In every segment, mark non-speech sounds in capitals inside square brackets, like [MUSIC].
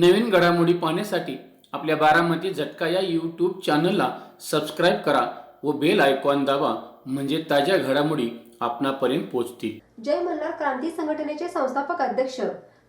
नवीन घडामोडी पाहण्यासाठी आपल्या बारामती झटका या यूट्यूब चॅनलला सबस्क्राईब करा व बेल आयकॉन दाबा म्हणजे ताज्या घडामोडी आपणापर्यंत पोहोचतील. जय मल्हार क्रांती संघटनेचे संस्थापक अध्यक्ष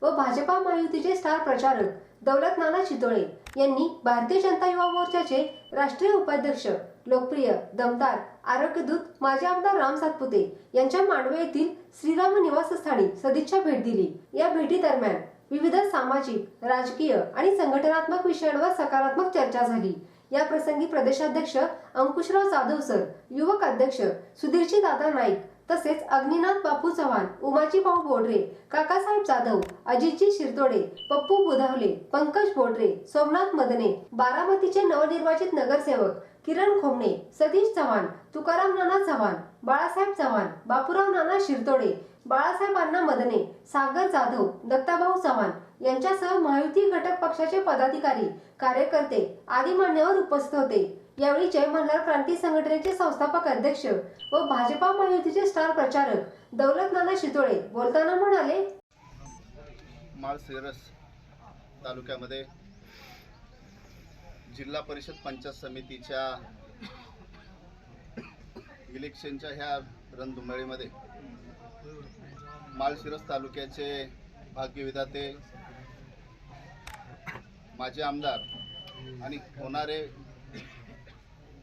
व भाजपा महायुतीचे स्टार प्रचारक दौलत नाना चितोळे यांनी भारतीय जनता युवा मोर्चाचे राष्ट्रीय उपाध्यक्ष लोकप्रिय दमदार आरोग्यदूत माजी आमदार राम सातपुते यांच्या मांडवे येथील श्रीराम निवासस्थानी सदिच्छा भेट दिली. या भेटी दरम्यान विविध सामाजिक राजकीय आणि संघटनात्मक विषयांवर सकारात्मक चर्चा झाली. या प्रसंगी प्रदेशाध्यक्ष अंकुशराव जाधव सर युवक अध्यक्ष सुधीरजी दादा नाईक तसेच अग्निनाथ बापू चव्हाण उमाजी भाऊ बोडरे काकासाहेब जाधव अजितजी शिरतोडे पप्पू बुधावले पंकज बोडरे सोमनाथ मदने बारामतीचे नवनिर्वाचित नगरसेवक किरण खोमणे सतीश चव्हाण तुकाराम नाना चव्हाण बाळासाहेब चव्हाण बापूराव नाना शिरतोडे बाळासाहेब अण्णा मदने सागर जाधव दत्ताभाऊ चव्हाण यांच्यासह महायुती घटक पक्षाचे पदाधिकारी कार्यकर्ते आदी मान्यवर उपस्थित होते. यावेळी जय मल्हार क्रांती संघटनेचे संस्थापक अध्यक्ष व भाजपा महायुतीचे स्टार प्रचारक दौलत नाना शितोळे बोलताना म्हणाले माळशिरस तालुक्यामध्ये जिल्हा परिषद पंचायत समितीच्या इलेक्शनच्या ह्या रणधुमाळीमध्ये मालशिरस तालुक्याचे भाग्यविधाते माझे आमदार आणि होणारे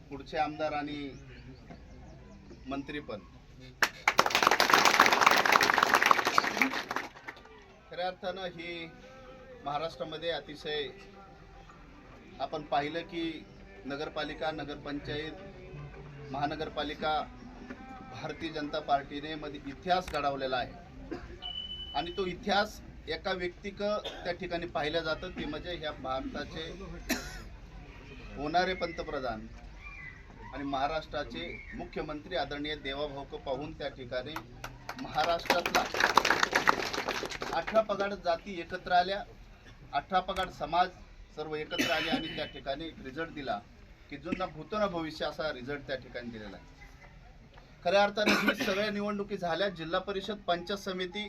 पुढचे आमदार आणि मंत्रीपद खऱ्या अर्थानं ही महाराष्ट्रामध्ये अतिशय आपण पाहिलं की नगरपालिका नगरपंचायत महानगरपालिका भारतीय जनता पार्टीने मध्ये इतिहास घडवलेला आहे. आणि तो इतिहास एका व्यक्तिक त्या ठिकाणी पाहिलं जातं ते म्हणजे ह्या भारताचे होणारे पंतप्रधान आणि महाराष्ट्राचे मुख्यमंत्री आदरणीय देवाभाऊक पाहून त्या ठिकाणी महाराष्ट्रातला अठरा पगाड जाती एकत्र आल्या अठरा पगाड समाज सर्व एकत्र आले आणि त्या ठिकाणी एक रिझल्ट दिला की जुना भूतना भविष्य असा रिझल्ट त्या ठिकाणी दिलेला आहे. खऱ्या अर्थाने ही सगळ्या निवडणुकी झाल्या. जिल्हा परिषद पंचायत समिती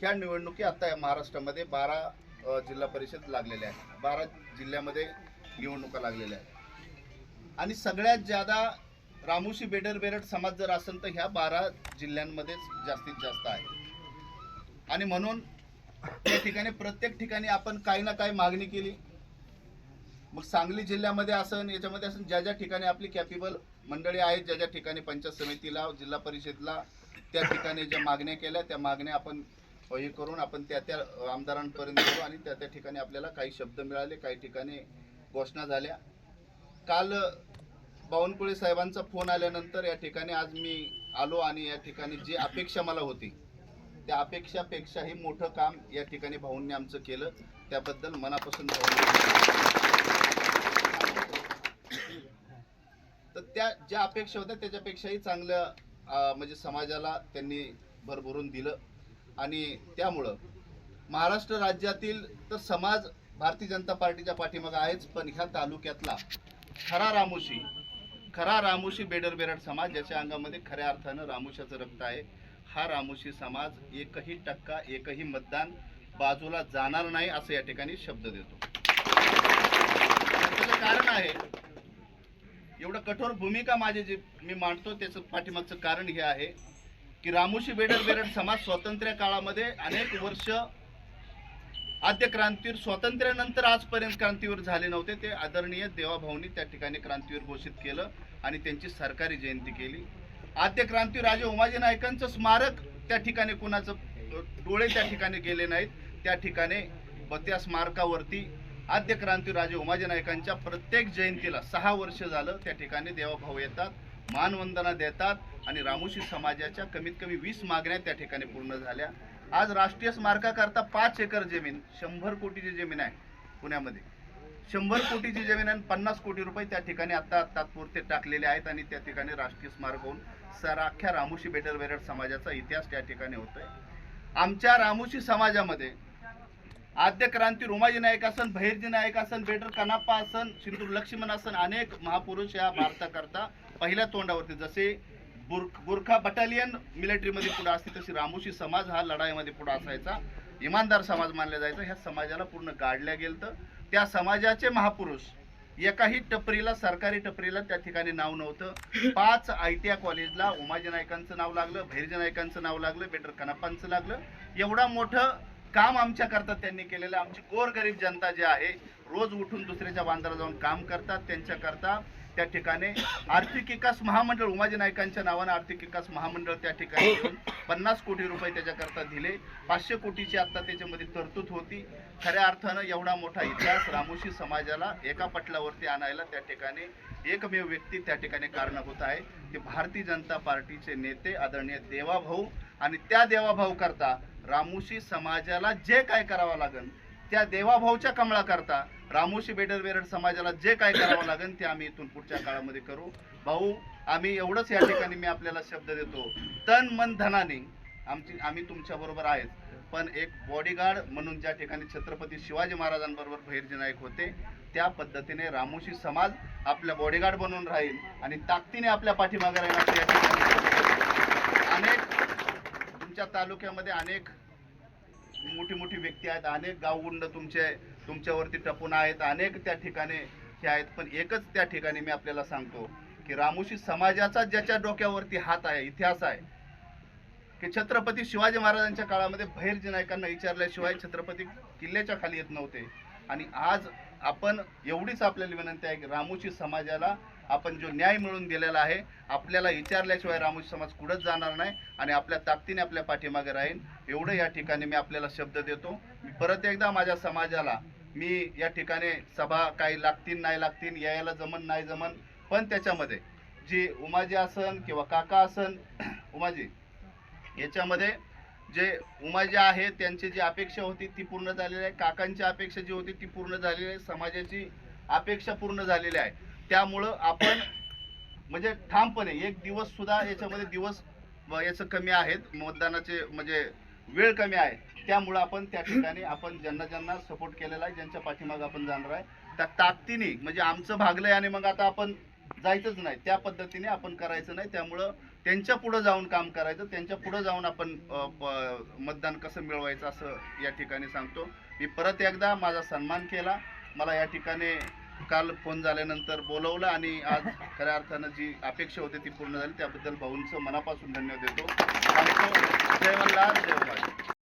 ह्या निवडणुकी आता आहे महाराष्ट्रामध्ये बारा जिल्हा परिषद लागलेल्या आहेत. बारा जिल्ह्यामध्ये निवडणुका लागलेल्या आहेत. आणि सगळ्यात ज्यादा रामोशी बेडर बेरड समाज जर असेल तर ह्या बारा जिल्ह्यांमध्येच जास्तीत जास्त आहे आणि म्हणून त्या ठिकाणी प्रत्येक ठिकाणी आपण काही ना काही मागणी केली. मग सांगली जिल्ह्यामध्ये असं याच्यामध्ये असं ज्या ज्या ठिकाणी आपली कॅपेबल मंडळी आहेत ज्या ज्या ठिकाणी पंचायत समितीला जिल्हा परिषदला त्या ठिकाणी ज्या मागण्या केल्या त्या मागण्या आपण हे करून आपण त्या त्या आमदारांपर्यंत गेलो आणि त्या त्या ठिकाणी आपल्याला काही शब्द मिळाले काही ठिकाणी घोषणा झाल्या. काल बावनकुळे साहेबांचा फोन आल्यानंतर या ठिकाणी आज मी आलो आणि या ठिकाणी जी अपेक्षा मला होती त्या अपेक्षापेक्षाही मोठं काम या ठिकाणी भाऊंनी आमचं केलं. त्याबद्दल मनापासून भाऊंनी तर त्या ज्या अपेक्षा होत्या त्याच्यापेक्षाही चांगलं म्हणजे समाजाला त्यांनी भरभरून दिलं. आणि त्यामुळं महाराष्ट्र राज्यातील तर समाज भारतीय जनता पार्टीच्या पाठीमागं आहेच पण ह्या तालुक्यातला खरा रामोशी खरा रामोशी बेडर बेरड समाज ज्याच्या अंगामध्ये खऱ्या अर्थानं रामोशाचं रक्त आहे हा रामोशी समाज एकही टक्का एकही मतदान बाजूला जाणार नाही असं या ठिकाणी शब्द देतो त्याचं कारण आहे एवढं कठोर भूमिका माझी जी मी मांडतो त्याचं पाठीमागचं कारण हे आहे की रामोशी बेडर बेरड समाज स्वातंत्र्य काळामध्ये अनेक वर्ष आद्य क्रांतीवीर स्वातंत्र्यानंतर आजपर्यंत क्रांतीवीर झाले नव्हते. ते आदरणीय देवाभाऊंनी त्या ठिकाणी क्रांतीवीर घोषित केलं आणि त्यांची सरकारी जयंती केली. आद्य क्रांतीवीर राजे उमाजी नायकांचं स्मारक त्या ठिकाणी कुणाचं डोळे त्या ठिकाणी गेले नाहीत. त्या ठिकाणी व त्या स्मारकावरती आद्य क्रांतीराजे उमाजी नायकांच्या प्रत्येक जयंतीला सहा वर्ष झालं त्या ठिकाणी देवाभाऊ येतात मानवंदना देतात आणि रामोशी समाजाच्या कमीत कमी वीस मागण्या त्या ठिकाणी पूर्ण झाल्या. आज राष्ट्रीय स्मारकाकरता पाच एकर जमीन शंभर कोटीची जमीन आहे पुण्यामध्ये. शंभर कोटीची जमीन आणि पन्नास कोटी रुपये त्या ठिकाणी आता तात्पुरते टाकलेले आहेत आणि त्या ठिकाणी राष्ट्रीय स्मारक होऊन सर अख्ख्या रामोशी बेटर बेरड समाजाचा इतिहास त्या ठिकाणी होतोय. आमच्या रामोशी समाजामध्ये आद्य क्रांती रोमाजी नायक असन बहिर्जी नायक असन बेटर कनाप्पा असन सिंधू लक्ष्मण असन अनेक महापुरुष या भारताकरता पहिल्या तोंडावरती. जसे बुर बुरखा बटालियन मिलिटरीमध्ये पुढे असते तशी रामोशी समाज हा लढाईमध्ये पुढे असायचा. इमानदार समाज मानला जायचा. ह्या समाजाला पूर्ण गाडल्या गेलं तर त्या समाजाचे महापुरुष एकाही टपरीला सरकारी टपरीला त्या ठिकाणी नाव नव्हतं. पाच आय टी आय कॉलेजला उमाजी नायकांचं नाव लागलं भैरजी नायकांचं नाव लागलं बेटर कनाप्पांचं लागलं. एवढा मोठं काम आमच्या करतात त्यांनी केलेलं. आमची गोरगरीब जनता जी आहे रोज उठून दुसऱ्याच्या बांधाला जाऊन काम करतात. त्यांच्याकरता त्या ठिकाणी आर्थिक विकास महामंडळ उमाजी नायकांच्या नावानं आर्थिक विकास महामंडळ त्या ठिकाणी येऊन पन्नास कोटी रुपये त्याच्याकरता दिले. पाचशे कोटीची आत्ता त्याच्यामध्ये तरतूद होती. खऱ्या अर्थानं एवढा मोठा इतिहास रामोशी समाजाला एका पटलावरती आणायला त्या ठिकाणी एकमेव व्यक्ती त्या ठिकाणी कारणभूत आहे. ते भारतीय जनता पार्टीचे नेते आदरणीय देवाभाऊ आणि त्या देवाभाऊ करता रामोशी समाजाला जे काय करावं लागेल त्या देवाभाऊच्या कमळाकरता रामोशी बेडर बेरड समाजाला जे काय करावं लागेल ते आम्ही इथून पुढच्या काळामध्ये करू. भाऊ आम्ही एवढंच या ठिकाणी मी आपल्याला शब्द देतो. तन मन धनाने आमची आम्ही तुमच्याबरोबर आहेत. पण एक बॉडीगार्ड म्हणून ज्या ठिकाणी छत्रपती शिवाजी महाराजांबरोबर भैरजी नाईक होते त्या पद्धतीने रामोशी समाज आपल्या बॉडीगार्ड बनून राहील आणि ताकदीने आपल्या पाठीमागे राहील अनेक तुमच्या तालुक्यामध्ये अनेक मोठी मोठी व्यक्ती आहेत अनेक गावगुंड तुमचे तुमच्यावरती टपून आहेत अनेक त्या ठिकाणी हे आहेत पण एकच त्या ठिकाणी मी आपल्याला सांगतो की रामोशी समाजाचा ज्याच्या डोक्यावरती हात आहे इतिहास आहे की छत्रपती शिवाजी महाराजांच्या काळामध्ये भैरजी नायकांना विचारल्याशिवाय छत्रपती किल्ल्याच्या खाली येत नव्हते. आणि आज आपण एवढीच आपल्याला विनंती आहे की रामोशी समाजाला आपण जो न्याय मिळवून दिलेला आहे आपल्याला विचारल्याशिवाय रामोशी समाज कुठंच जाणार नाही आणि आपल्या ताकदीने आपल्या पाठीमागे राहील एवढं या ठिकाणी मी आपल्याला शब्द देतो. मी परत एकदा माझ्या समाजाला मी या ठिकाणी सभा काही लागतील नाही लागतील यायला जमन नाही जमन पण त्याच्यामध्ये जी उमाजी असन किंवा काका असन [CLEARS THROAT] उमाजी याच्यामध्ये जे उमाजी आहे त्यांची जी अपेक्षा होती ती पूर्ण झालेली आहे. काकांची अपेक्षा जी होती ती पूर्ण झालेली आहे. समाजाची अपेक्षा पूर्ण झालेली आहे. त्यामुळं आपण म्हणजे ठामपणे एक दिवस सुद्धा याच्यामध्ये दिवस याचं कमी आहेत मतदानाचे म्हणजे वेळ कमी आहे. त्यामुळं आपण त्या ठिकाणी आपण ज्यांना ज्यांना सपोर्ट केलेला आहे ज्यांच्या पाठीमागं आपण जाणार आहे त्या ताकदीने म्हणजे आमचं भागलंय आणि मग आता आपण जायचंच नाही. त्या पद्धतीने आपण करायचं नाही. त्यामुळं त्यांच्या पुढं जाऊन काम करायचं त्यांच्या पुढं जाऊन आपण मतदान कसं मिळवायचं असं या ठिकाणी सांगतो. मी परत एकदा माझा सन्मान केला. मला या ठिकाणी काल फोन झाल्यानंतर बोलवलं आणि आज खऱ्या अर्थानं जी अपेक्षा होती ती पूर्ण झाली. त्याबद्दल भाऊंचं मनापासून धन्यवाद देतो. जय मल्हार जय मल्हार